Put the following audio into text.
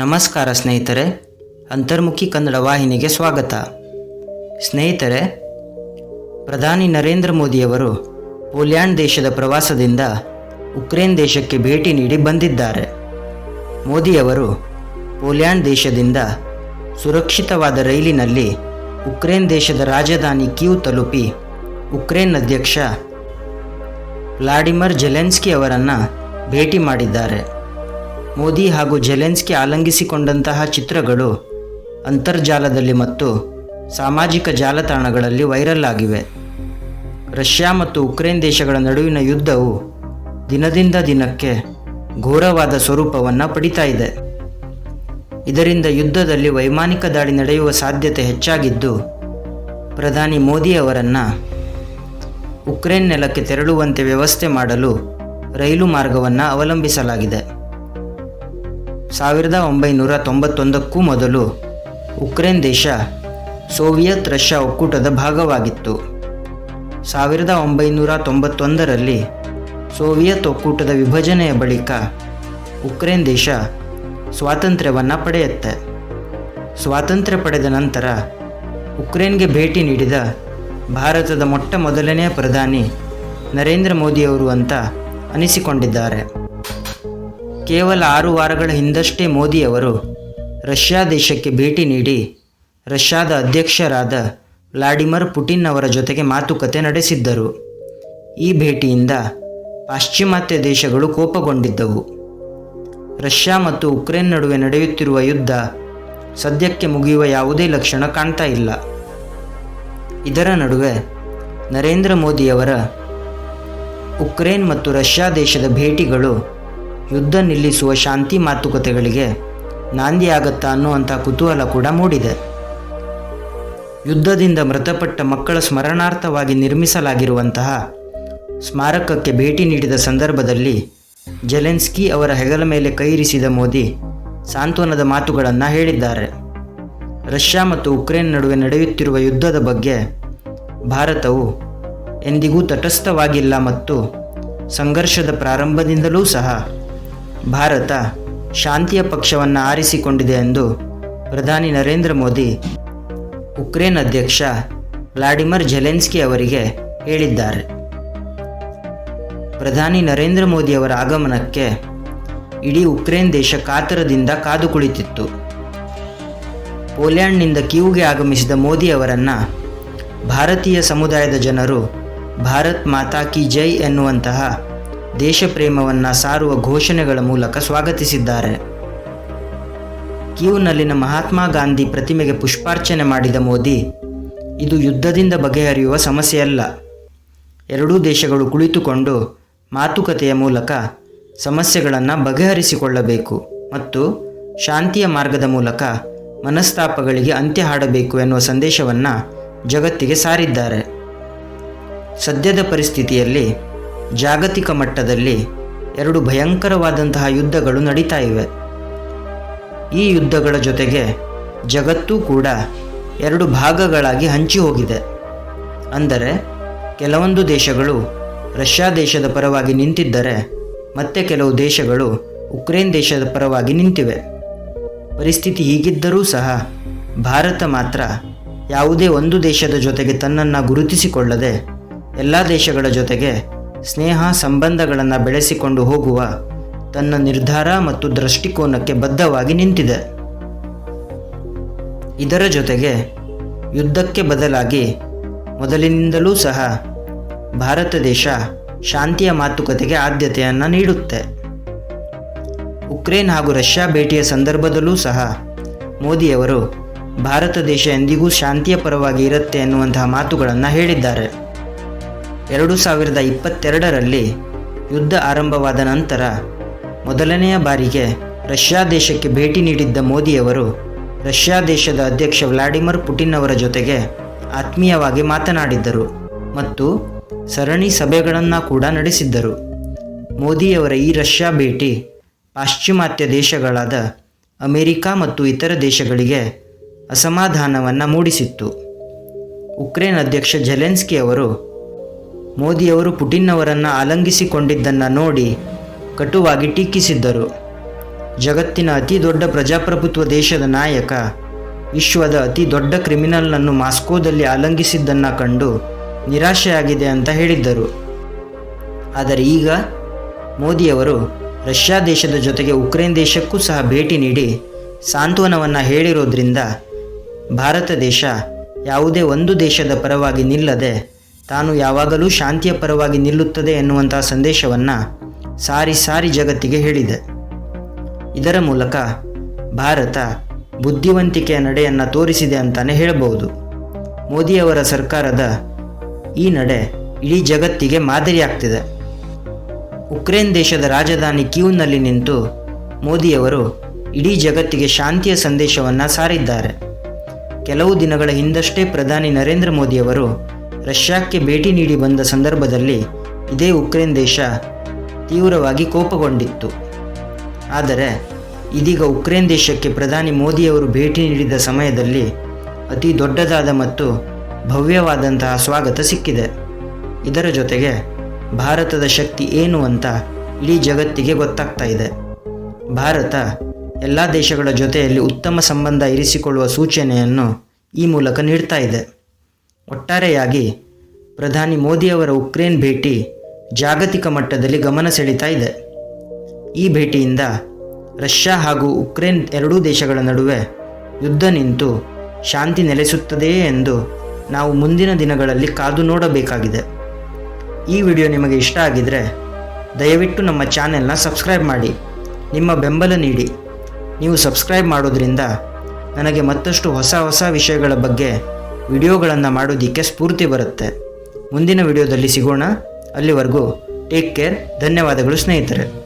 ನಮಸ್ಕಾರ ಸ್ನೇಹಿತರೆ, ಅಂತರ್ಮುಖಿ ಕನ್ನಡ ವಾಹಿನಿಗೆ ಸ್ವಾಗತ. ಸ್ನೇಹಿತರೆ, ಪ್ರಧಾನಿ ನರೇಂದ್ರ ಮೋದಿಯವರು ಪೋಲ್ಯಾಂಡ್ ದೇಶದ ಪ್ರವಾಸದಿಂದ ಉಕ್ರೇನ್ ದೇಶಕ್ಕೆ ಭೇಟಿ ನೀಡಿ ಬಂದಿದ್ದಾರೆ. ಮೋದಿಯವರು ಪೋಲ್ಯಾಂಡ್ ದೇಶದಿಂದ ಸುರಕ್ಷಿತವಾದ ರೈಲಿನಲ್ಲಿ ಉಕ್ರೇನ್ ದೇಶದ ರಾಜಧಾನಿ ಕ್ಯೂ ತಲುಪಿ ಉಕ್ರೇನ್ ಅಧ್ಯಕ್ಷ ವ್ಲಾಡಿಮಿರ್ ಜೆಲೆನ್ಸ್ಕಿ ಅವರನ್ನು ಭೇಟಿ ಮಾಡಿದ್ದಾರೆ. ಮೋದಿ ಹಾಗೂ ಜೆಲೆನ್ಸ್ಕಿ ಆಲಂಗಿಸಿಕೊಂಡಂತಹ ಚಿತ್ರಗಳು ಅಂತರ್ಜಾಲದಲ್ಲಿ ಮತ್ತು ಸಾಮಾಜಿಕ ಜಾಲತಾಣಗಳಲ್ಲಿ ವೈರಲ್ ಆಗಿವೆ. ರಷ್ಯಾ ಮತ್ತು ಉಕ್ರೇನ್ ದೇಶಗಳ ನಡುವಿನ ಯುದ್ಧವು ದಿನದಿಂದ ದಿನಕ್ಕೆ ಘೋರವಾದ ಸ್ವರೂಪವನ್ನು ಪಡಿತಾ ಇದೆ. ಇದರಿಂದ ಯುದ್ಧದಲ್ಲಿ ವೈಮಾನಿಕ ದಾಳಿ ನಡೆಯುವ ಸಾಧ್ಯತೆ ಹೆಚ್ಚಾಗಿದ್ದು, ಪ್ರಧಾನಿ ಮೋದಿ ಅವರನ್ನು ಉಕ್ರೇನ್ ನೆಲಕ್ಕೆ ತೆರಳುವಂತೆ ವ್ಯವಸ್ಥೆ ಮಾಡಲು ರೈಲು ಮಾರ್ಗವನ್ನು ಅವಲಂಬಿಸಲಾಗಿದೆ. ಸಾವಿರದ ಒಂಬೈನೂರ ತೊಂಬತ್ತೊಂದಕ್ಕೂ ಮೊದಲು ಉಕ್ರೇನ್ ದೇಶ ಸೋವಿಯತ್ ರಷ್ಯಾ ಒಕ್ಕೂಟದ ಭಾಗವಾಗಿತ್ತು. ಸಾವಿರದ ಒಂಬೈನೂರ ತೊಂಬತ್ತೊಂದರಲ್ಲಿ ಸೋವಿಯತ್ ಒಕ್ಕೂಟದ ವಿಭಜನೆಯ ಬಳಿಕ ಉಕ್ರೇನ್ ದೇಶ ಸ್ವಾತಂತ್ರ್ಯವನ್ನು ಪಡೆಯುತ್ತೆ. ಸ್ವಾತಂತ್ರ್ಯ ಪಡೆದ ನಂತರ ಉಕ್ರೇನ್ಗೆ ಭೇಟಿ ನೀಡಿದ ಭಾರತದ ಮೊಟ್ಟ ಮೊದಲನೆಯ ಪ್ರಧಾನಿ ನರೇಂದ್ರ ಮೋದಿಯವರು ಅಂತ ಅನಿಸಿಕೊಂಡಿದ್ದಾರೆ. ಕೇವಲ ಆರು ವಾರಗಳ ಹಿಂದಷ್ಟೇ ಮೋದಿಯವರು ರಷ್ಯಾ ದೇಶಕ್ಕೆ ಭೇಟಿ ನೀಡಿ ರಷ್ಯಾದ ಅಧ್ಯಕ್ಷರಾದ ವ್ಲಾಡಿಮಿರ್ ಪುಟಿನ್ ಅವರ ಜೊತೆಗೆ ಮಾತುಕತೆ ನಡೆಸಿದ್ದರು. ಈ ಭೇಟಿಯಿಂದ ಪಾಶ್ಚಿಮಾತ್ಯ ದೇಶಗಳು ಕೋಪಗೊಂಡಿದ್ದವು. ರಷ್ಯಾ ಮತ್ತು ಉಕ್ರೇನ್ ನಡುವೆ ನಡೆಯುತ್ತಿರುವ ಯುದ್ಧ ಸದ್ಯಕ್ಕೆ ಮುಗಿಯುವ ಯಾವುದೇ ಲಕ್ಷಣ ಕಾಣ್ತಾ ಇಲ್ಲ. ಇದರ ನಡುವೆ ನರೇಂದ್ರ ಮೋದಿಯವರ ಉಕ್ರೇನ್ ಮತ್ತು ರಷ್ಯಾ ದೇಶದ ಭೇಟಿಗಳು ಯುದ್ಧ ನಿಲ್ಲಿಸುವ ಶಾಂತಿ ಮಾತುಕತೆಗಳಿಗೆ ನಾಂದಿಯಾಗತ್ತಾ ಅನ್ನುವಂಥ ಕುತೂಹಲ ಕೂಡ ಮೂಡಿದೆ. ಯುದ್ಧದಿಂದ ಮೃತಪಟ್ಟ ಮಕ್ಕಳ ಸ್ಮರಣಾರ್ಥವಾಗಿ ನಿರ್ಮಿಸಲಾಗಿರುವಂತಹ ಸ್ಮಾರಕಕ್ಕೆ ಭೇಟಿ ನೀಡಿದ ಸಂದರ್ಭದಲ್ಲಿ ಜೆಲೆನ್ಸ್ಕಿ ಅವರ ಹೆಗಲ ಮೇಲೆ ಕೈರಿಸಿದ ಮೋದಿ ಸಾಂತ್ವನದ ಮಾತುಗಳನ್ನು ಹೇಳಿದ್ದಾರೆ. ರಷ್ಯಾ ಮತ್ತು ಉಕ್ರೇನ್ ನಡುವೆ ನಡೆಯುತ್ತಿರುವ ಯುದ್ಧದ ಬಗ್ಗೆ ಭಾರತವು ಎಂದಿಗೂ ತಟಸ್ಥವಾಗಿಲ್ಲ ಮತ್ತು ಸಂಘರ್ಷದ ಪ್ರಾರಂಭದಿಂದಲೂ ಸಹ ಭಾರತ ಶಾಂತಿಯ ಪಕ್ಷವನ್ನು ಆರಿಸಿಕೊಂಡಿದೆ ಎಂದು ಪ್ರಧಾನಿ ನರೇಂದ್ರ ಮೋದಿ, ಉಕ್ರೇನ್ ಅಧ್ಯಕ್ಷ ವ್ಲಾಡಿಮಿರ್ ಜೆಲೆನ್ಸ್ಕಿ ಅವರಿಗೆ ಹೇಳಿದ್ದಾರೆ. ಪ್ರಧಾನಿ ನರೇಂದ್ರ ಮೋದಿ ಅವರ ಆಗಮನಕ್ಕೆ ಇಡೀ ಉಕ್ರೇನ್ ದೇಶ ಕಾತರದಿಂದ ಕಾದು ಕುಳಿತಿತ್ತು. ಪೋಲ್ಯಾಂಡ್ನಿಂದ ಕೀವ್ಗೆ ಆಗಮಿಸಿದ ಮೋದಿ ಅವರನ್ನು ಭಾರತೀಯ ಸಮುದಾಯದ ಜನರು ಭಾರತ್ ಮಾತಾ ಕಿ ಜೈ ಎನ್ನುವಂತಹ ದೇಶ ಪ್ರೇಮವನ್ನು ಸಾರುವ ಘೋಷಣೆಗಳ ಮೂಲಕ ಸ್ವಾಗತಿಸಿದ್ದಾರೆ. ಕೀವ್ನಲ್ಲಿನ ಮಹಾತ್ಮ ಗಾಂಧಿ ಪ್ರತಿಮೆಗೆ ಪುಷ್ಪಾರ್ಚನೆ ಮಾಡಿದ ಮೋದಿ, ಇದು ಯುದ್ಧದಿಂದ ಬಗೆಹರಿಯುವ ಸಮಸ್ಯೆಯಲ್ಲ. ಎರಡೂ ದೇಶಗಳು ಕುಳಿತುಕೊಂಡು ಮಾತುಕತೆಯ ಮೂಲಕ ಸಮಸ್ಯೆಗಳನ್ನು ಬಗೆಹರಿಸಿಕೊಳ್ಳಬೇಕು ಮತ್ತು ಶಾಂತಿಯ ಮಾರ್ಗದ ಮೂಲಕ ಮನಸ್ತಾಪಗಳಿಗೆ ಅಂತ್ಯ ಹಾಡಬೇಕು ಎನ್ನುವ ಸಂದೇಶವನ್ನು ಜಗತ್ತಿಗೆ ಸಾರಿದ್ದಾರೆ. ಸದ್ಯದ ಪರಿಸ್ಥಿತಿಯಲ್ಲಿ ಜಾಗತಿಕ ಮಟ್ಟದಲ್ಲಿ ಎರಡು ಭಯಂಕರವಾದಂತಹ ಯುದ್ಧಗಳು ನಡೀತಾ ಇವೆ. ಈ ಯುದ್ಧಗಳ ಜೊತೆಗೆ ಜಗತ್ತೂ ಕೂಡ ಎರಡು ಭಾಗಗಳಾಗಿ ಹಂಚಿ ಹೋಗಿದೆ. ಅಂದರೆ ಕೆಲವೊಂದು ದೇಶಗಳು ರಷ್ಯಾ ದೇಶದ ಪರವಾಗಿ ನಿಂತಿದ್ದರೆ ಮತ್ತೆ ಕೆಲವು ದೇಶಗಳು ಉಕ್ರೇನ್ ದೇಶದ ಪರವಾಗಿ ನಿಂತಿವೆ. ಪರಿಸ್ಥಿತಿ ಹೀಗಿದ್ದರೂ ಸಹ ಭಾರತ ಮಾತ್ರ ಯಾವುದೇ ಒಂದು ದೇಶದ ಜೊತೆಗೆ ತನ್ನನ್ನು ಗುರುತಿಸಿಕೊಳ್ಳದೆ ಎಲ್ಲ ದೇಶಗಳ ಜೊತೆಗೆ ಸ್ನೇಹ ಸಂಬಂಧಗಳನ್ನು ಬೆಳೆಸಿಕೊಂಡು ಹೋಗುವ ತನ್ನ ನಿರ್ಧಾರ ಮತ್ತು ದೃಷ್ಟಿಕೋನಕ್ಕೆ ಬದ್ಧವಾಗಿ ನಿಂತಿದೆ. ಇದರ ಜೊತೆಗೆ ಯುದ್ಧಕ್ಕೆ ಬದಲಾಗಿ ಮೊದಲಿನಿಂದಲೂ ಸಹ ಭಾರತ ದೇಶ ಶಾಂತಿಯ ಮಾತುಕತೆಗೆ ಆದ್ಯತೆಯನ್ನು ನೀಡುತ್ತೆ. ಉಕ್ರೇನ್ ಹಾಗೂ ರಷ್ಯಾ ಭೇಟಿಯ ಸಂದರ್ಭದಲ್ಲೂ ಸಹ ಮೋದಿಯವರು ಭಾರತ ದೇಶ ಎಂದಿಗೂ ಶಾಂತಿಯ ಪರವಾಗಿ ಇರುತ್ತೆ ಎನ್ನುವಂತಹ ಮಾತುಗಳನ್ನು ಹೇಳಿದ್ದಾರೆ. ಎರಡು ಸಾವಿರದ ಇಪ್ಪತ್ತೆರಡರಲ್ಲಿ ಯುದ್ಧ ಆರಂಭವಾದ ನಂತರ ಮೊದಲನೆಯ ಬಾರಿಗೆ ರಷ್ಯಾ ದೇಶಕ್ಕೆ ಭೇಟಿ ನೀಡಿದ್ದ ಮೋದಿಯವರು ರಷ್ಯಾ ದೇಶದ ಅಧ್ಯಕ್ಷ ವ್ಲಾಡಿಮಿರ್ ಪುಟಿನ್ ಅವರ ಜೊತೆಗೆ ಆತ್ಮೀಯವಾಗಿ ಮಾತನಾಡಿದ್ದರು ಮತ್ತು ಸರಣಿ ಸಭೆಗಳನ್ನು ಕೂಡ ನಡೆಸಿದ್ದರು. ಮೋದಿಯವರ ಈ ರಷ್ಯಾ ಭೇಟಿ ಪಾಶ್ಚಿಮಾತ್ಯ ದೇಶಗಳಾದ ಅಮೆರಿಕ ಮತ್ತು ಇತರ ದೇಶಗಳಿಗೆ ಅಸಮಾಧಾನವನ್ನು ಮೂಡಿಸಿತ್ತು. ಉಕ್ರೇನ್ ಅಧ್ಯಕ್ಷ ಜೆಲೆನ್ಸ್ಕಿ ಅವರು ಮೋದಿಯವರು ಪುಟಿನ್ ಅವರನ್ನು ಆಲಂಗಿಸಿಕೊಂಡಿದ್ದನ್ನು ನೋಡಿ ಕಟುವಾಗಿ ಟೀಕಿಸಿದ್ದರು. ಜಗತ್ತಿನ ಅತಿ ದೊಡ್ಡ ಪ್ರಜಾಪ್ರಭುತ್ವ ದೇಶದ ನಾಯಕ, ವಿಶ್ವದ ಅತಿ ದೊಡ್ಡ ಕ್ರಿಮಿನಲ್ನನ್ನು ಮಾಸ್ಕೋದಲ್ಲಿ ಆಲಂಗಿಸಿದ್ದನ್ನು ಕಂಡು ನಿರಾಶೆಯಾಗಿದೆ ಅಂತ ಹೇಳಿದ್ದರು. ಆದರೆ ಈಗ ಮೋದಿಯವರು ರಷ್ಯಾ ದೇಶದ ಜೊತೆಗೆ ಉಕ್ರೇನ್ ದೇಶಕ್ಕೂ ಸಹ ಭೇಟಿ ನೀಡಿ ಸಾಂತ್ವನವನ್ನು ಹೇಳಿರೋದ್ರಿಂದ ಭಾರತ ದೇಶ ಯಾವುದೇ ಒಂದು ದೇಶದ ಪರವಾಗಿ ನಿಲ್ಲದೆ ತಾನು ಯಾವಾಗಲೂ ಶಾಂತಿಯ ಪರವಾಗಿ ನಿಲ್ಲುತ್ತದೆ ಎನ್ನುವಂತಹ ಸಂದೇಶವನ್ನು ಸಾರಿ ಸಾರಿ ಜಗತ್ತಿಗೆ ಹೇಳಿದೆ. ಇದರ ಮೂಲಕ ಭಾರತ ಬುದ್ಧಿವಂತಿಕೆಯ ನಡೆಯನ್ನು ತೋರಿಸಿದೆ ಅಂತಾನೆ ಹೇಳಬಹುದು. ಮೋದಿಯವರ ಸರ್ಕಾರದ ಈ ನಡೆ ಇಡೀ ಜಗತ್ತಿಗೆ ಮಾದರಿಯಾಗ್ತಿದೆ ಉಕ್ರೇನ್ ದೇಶದ ರಾಜಧಾನಿ ಕ್ಯೂನಲ್ಲಿ ನಿಂತು ಮೋದಿಯವರು ಇಡೀ ಜಗತ್ತಿಗೆ ಶಾಂತಿಯ ಸಂದೇಶವನ್ನು ಸಾರಿದ್ದಾರೆ. ಕೆಲವು ದಿನಗಳ ಹಿಂದಷ್ಟೇ ಪ್ರಧಾನಿ ನರೇಂದ್ರ ಮೋದಿಯವರು ರಷ್ಯಾಕ್ಕೆ ಭೇಟಿ ನೀಡಿ ಬಂದ ಸಂದರ್ಭದಲ್ಲಿ ಇದೇ ಉಕ್ರೇನ್ ದೇಶ ತೀವ್ರವಾಗಿ ಕೋಪಗೊಂಡಿತ್ತು. ಆದರೆ, ಇದೀಗ ಉಕ್ರೇನ್ ದೇಶಕ್ಕೆ ಪ್ರಧಾನಿ ಮೋದಿಯವರು ಭೇಟಿ ನೀಡಿದ ಸಮಯದಲ್ಲಿ ಅತಿ ದೊಡ್ಡದಾದ ಮತ್ತು ಭವ್ಯವಾದಂತಹ ಸ್ವಾಗತ ಸಿಕ್ಕಿದೆ. ಇದರ ಜೊತೆಗೆ ಭಾರತದ ಶಕ್ತಿ ಏನು ಅಂತ ಇಡೀ ಜಗತ್ತಿಗೆ ಗೊತ್ತಾಗ್ತಾ ಇದೆ. ಭಾರತ ಎಲ್ಲ ದೇಶಗಳ ಜೊತೆಯಲ್ಲಿ ಉತ್ತಮ ಸಂಬಂಧ ಇರಿಸಿಕೊಳ್ಳುವ ಸೂಚನೆಯನ್ನು ಈ ಮೂಲಕ ನೀಡ್ತಾ ಇದೆ. ಒಟ್ಟಾರೆಯಾಗಿ ಪ್ರಧಾನಿ ಮೋದಿಯವರ ಉಕ್ರೇನ್ ಭೇಟಿ ಜಾಗತಿಕ ಮಟ್ಟದಲ್ಲಿ ಗಮನ ಸೆಳೀತಾ ಇದೆ. ಈ ಭೇಟಿಯಿಂದ ರಷ್ಯಾ ಹಾಗೂ ಉಕ್ರೇನ್ ಎರಡೂ ದೇಶಗಳ ನಡುವೆ ಯುದ್ಧ ನಿಂತು ಶಾಂತಿ ನೆಲೆಸುತ್ತದೆಯೇ ಎಂದು ನಾವು ಮುಂದಿನ ದಿನಗಳಲ್ಲಿ ಕಾದು ನೋಡಬೇಕಾಗಿದೆ. ಈ ವಿಡಿಯೋ ನಿಮಗೆ ಇಷ್ಟ ಆಗಿದರೆ ದಯವಿಟ್ಟು ನಮ್ಮ ಚಾನೆಲ್ನ ಸಬ್ಸ್ಕ್ರೈಬ್ ಮಾಡಿ, ನಿಮ್ಮ ಬೆಂಬಲ ನೀಡಿ. ನೀವು ಸಬ್ಸ್ಕ್ರೈಬ್ ಮಾಡೋದ್ರಿಂದ ನನಗೆ ಮತ್ತಷ್ಟು ಹೊಸ ಹೊಸ ವಿಷಯಗಳ ಬಗ್ಗೆ ವಿಡಿಯೋಗಳನ್ನು ಮಾಡೋದಕ್ಕೆ ಸ್ಫೂರ್ತಿ ಬರುತ್ತೆ. ಮುಂದಿನ ವಿಡಿಯೋದಲ್ಲಿ ಸಿಗೋಣ. ಅಲ್ಲಿವರೆಗೂ ಟೇಕ್ ಕೇರ್ ಧನ್ಯವಾದಗಳು ಸ್ನೇಹಿತರೆ.